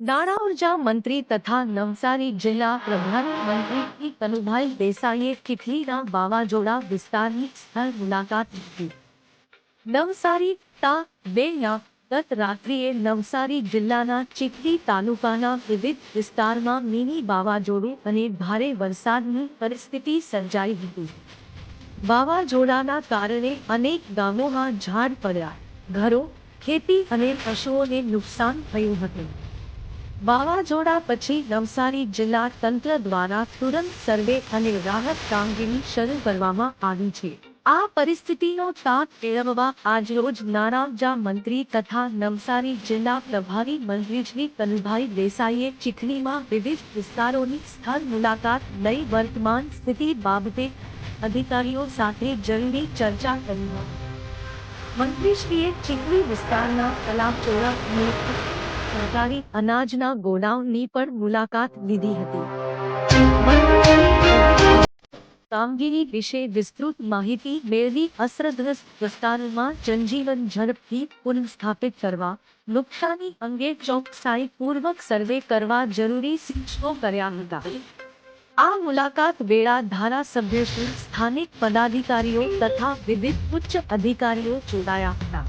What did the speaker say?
નાણાં ઊર્જા મંત્રી તથા નવસારી જિલ્લા પ્રભારી મંત્રી કનુભાઈ દેસાઈએ ચીખલીના વાવાઝોડા વિસ્તારની સ્થળ મુલાકાત લીધી. નવસારી તા બેના ગત રાત્રિએ નવસારી જિલ્લાના ચીખલી તાલુકાના વિવિધ વિસ્તારમાં મિની વાવાઝોડું અને ભારે વરસાદની પરિસ્થિતિ સર્જાઈ હતી. વાવાઝોડાના કારણે અનેક ગામોમાં ઝાડ પડ્યા. ઘરો, ખેતી અને પશુઓને નુકસાન થયું હતું. વાવાઝોડા પછી નવસારી જિલ્લા તંત્ર દ્વારા તુરંત સર્વે અને રાહત કામગીરી શરૂ કરવામાં આવી છે. આ પરિસ્થિતિનો તાક મેળવવા આજરોજ નાણાંજા મંત્રી તથા નવસારી જિલ્લા પ્રભારી મંત્રી શ્રી કનુભાઈ દેસાઈએ ચીખલીમાં વિવિધ વિસ્તારોની સ્થળ મુલાકાત લઈ વર્તમાન સ્થિતિ બાબતે અધિકારીઓ સાથે જરૂરી ચર્ચા કરી. મંત્રીશ્રીએ ચીખલી વિસ્તારના અને સરકારી અનાજના ગોડાઉનની પણ મુલાકાત લીધી હતી. કામગીરી વિશે વિસ્તૃત માહિતી મેળવી અસરગ્રસ્ત વિસ્તારમાં જનજીવન ઝડપથી પુનઃસ્થાપિત કરવા, નુકસાની અંગે ચોકસાઈપૂર્વક સર્વે કરવા જરૂરી સૂચનો કર્યા હતા. આ મુલાકાત વેળા ધારાસભ્યશ્રી સ્થાનિક પદાધિકારીઓ તથા વિવિધ ઉચ્ચ અધિકારીઓ જોડાયા હતા.